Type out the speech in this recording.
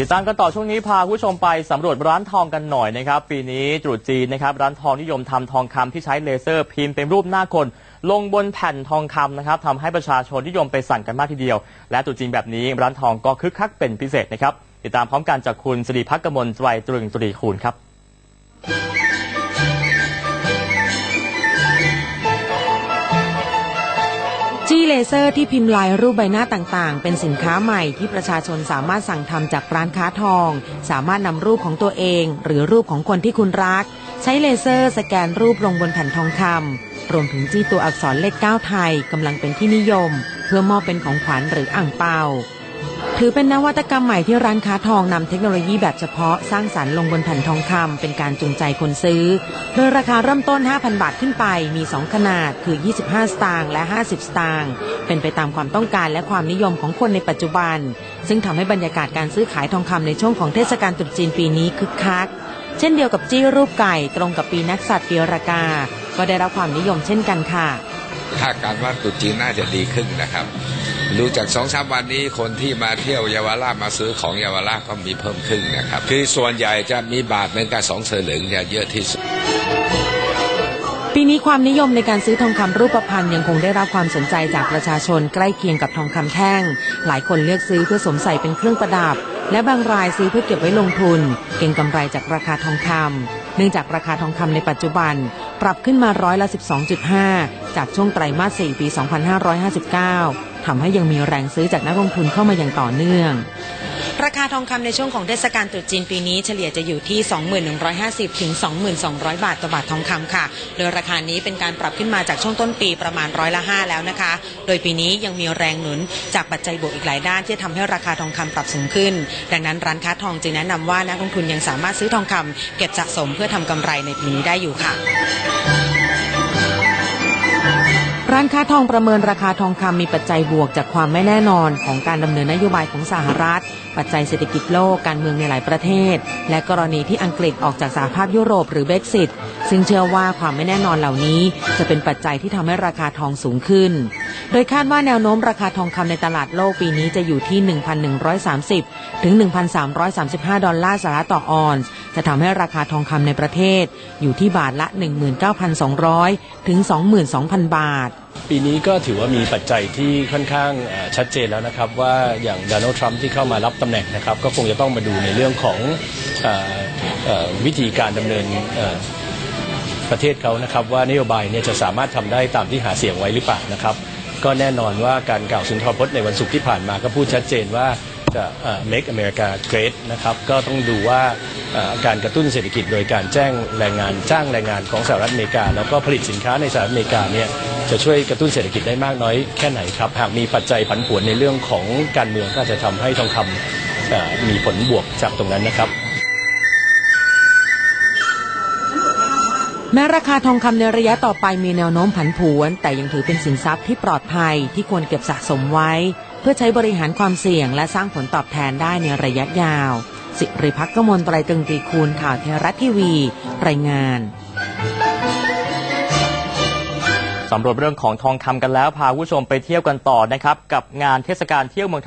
ติดตามกันต่อช่วงนี้พาคุณผู้ชมไปสำรวจร้านทองกันหน่อยนะครับ ปีนี้ตรุษจีนนะครับ ร้านทองนิยมทำทองคำที่ใช้เลเซอร์พิมพ์เป็นรูปหน้าคน ลงบนแผ่นทองคำนะครับทำให้ประชาชนนิยมไปสั่งกันมากทีเดียว และตรุษจีนแบบนี้ร้านทองก็คึกคักเป็นพิเศษนะครับ ติดตามพร้อมกันจากคุณสิริพักกมลไตรตรึงตรีคูณครับ เลเซอร์ที่พิมพ์ลายรูปใบหน้าต่างๆ เป็นสินค้าใหม่ที่ประชาชนสามารถสั่งทำจากร้านค้าทอง สามารถนำรูปของตัวเอง หรือรูปของคนที่คุณรัก ใช้เลเซอร์สแกนรูปลงบนแผ่นทองคำรวมถึงจี้ตัวอักษรเลข9ไทยกำลังเป็นที่นิยม เพื่อมอบเป็นของขวัญหรืออ่างเปา ถือเป็นนวัตกรรมใหม่ที่ร้านค้าทองนำเทคโนโลยีแบบเฉพาะสร้างสรรค์ลงบนแผ่นทองคำเป็นการจูงใจคนซื้อ โดยราคาเริ่มต้น 5,000 บาทขึ้นไปมี 2 ขนาดคือ 25 สตางค์และ 50 สตางค์เป็นไปตามความต้องการและความนิยมของคนในปัจจุบัน ซึ่งทำให้บรรยากาศการซื้อขายทองคำในช่วงของเทศกาลตรุษจีนปีนี้คึกคัก เช่นเดียวกับจี้รูปไก่ตรงกับปีนักสัตว์ปีรากา ก็ได้รับความนิยมเช่นกันค่ะ คาดการณ์ว่าตุจีนน่าจะดีขึ้นนะครับ ดูจากสองสามวันนี้คนที่มาเที่ยวเยาวราชมาซื้อของเยาวราชก็มีเพิ่มขึ้นนะครับ คือส่วนใหญ่จะมีบาทหนึ่งกับสองเสลึงจะเยอะที่สุดปีนี้ความนิยมในการซื้อทองคำรูปพรรณยังคงได้รับความสนใจจากประชาชนใกล้เคียงกับทองคำแท่ง หลายคนเลือกซื้อเพื่อสวมใส่เป็นเครื่องประดับ และบางรายซื้อเพื่อเก็บไว้ลงทุน เก็งกำไรจากราคาทองคำเนื่องจากราคาทองคำในปัจจุบัน ปรับขึ้นมาร้อยละ 12.5 จากช่วงไตรมาส 4 ปี 2559ทำให้ยังมีแรงซื้อจากนักลงทุนเข้ามาอย่างต่อเนื่อง ราคาทองคำในช่วงของเทศกาลตรุษจีนปีนี้เฉลี่ยจะอยู่ที่ 2150 ถึง 2200 บาทต่อบาททองคำค่ะ โดยราคานี้เป็นการปรับขึ้นมาจากช่วงต้นปีประมาณร้อยละ 5 แล้วนะคะ โดยปีนี้ยังมีแรงหนุนจากปัจจัยบวกอีกหลายด้านที่ทำให้ราคาทองคำปรับสูงขึ้น ดังนั้นร้านค้าทองจึงแนะนำว่านักลงทุนยังสามารถซื้อทองคำเก็บสะสมเพื่อทำกำไรในปีนี้ได้อยู่ค่ะ ร้านค้าทองประเมินราคาทองคำมีปัจจัยบวกจากความไม่แน่นอนของการดำเนินนโยบายของสหรัฐ ปัจจัยเศรษฐกิจโลกการเมืองในหลายประเทศ และกรณีที่อังกฤษออกจากสหภาพยุโรปหรือเบรกซิตซึ่งเชื่อว่าความไม่แน่นอนเหล่านี้จะเป็นปัจจัยที่ทำให้ราคาทองสูงขึ้น โดยคาดว่าแนวโน้มราคาทองคำในตลาดโลกปีนี้จะอยู่ที่ 1,130 ถึง 1,335 ดอลลาร์สหรัฐต่อออนซ์ จะทำให้ราคาทองคำในประเทศ อยู่ที่บาทละ 19,200 ถึง 22,000 บาท ปีนี้ก็ถือว่ามีปัจจัยที่ค่อนข้างชัดเจนแล้วนะครับว่าอย่างโดนัลด์ทรัมป์ที่เข้ามารับตำแหน่งนะครับก็คงจะต้องมาดูในเรื่องของออวิธีการดำเนินประเทศเขานะครับว่านโยบายเนี่ยจะสามารถทำได้ตามที่หาเสียงไว้หรือเปล่านะครับ ก็แน่นอนว่าการกล่าวสุนทรพจน์ในวันศุกร์ที่ผ่านมาก็พูดชัดเจนว่าจะ make America great นะครับก็ต้องดูว่าการกระตุ้นเศรษฐกิจโดยการแจ้งแรงงานจ้างแรงงานของสหรัฐอเมริกา แล้วก็ผลิตสินค้าในสหรัฐอเมริกาเนี่ย จะช่วยกระตุ้นเศรษฐกิจได้มากน้อยแค่ไหนครับหากมีปัจจัยผันผวนในเรื่องของการเมืองก็จะทำให้ทองคำมีผลบวกจากตรงนั้นนะครับ แม้ราคาทองคำในระยะต่อไปมีแนวโน้มผันผวน แต่ยังถือเป็นสินทรัพย์ที่ปลอดภัยที่ควรเก็บสะสมไว้ เพื่อใช้บริหารความเสี่ยงและสร้างผลตอบแทนได้ในระยะยาว สิริพักกมลไตรตึงตีคูณข่าวเทรัฐทีวี รายงาน สำรวจเรื่องของทองคำกันแล้ว พาผู้ชมไปเที่ยวกันต่อนะครับ กับงานเทศกาลเที่ยวเมืองไทย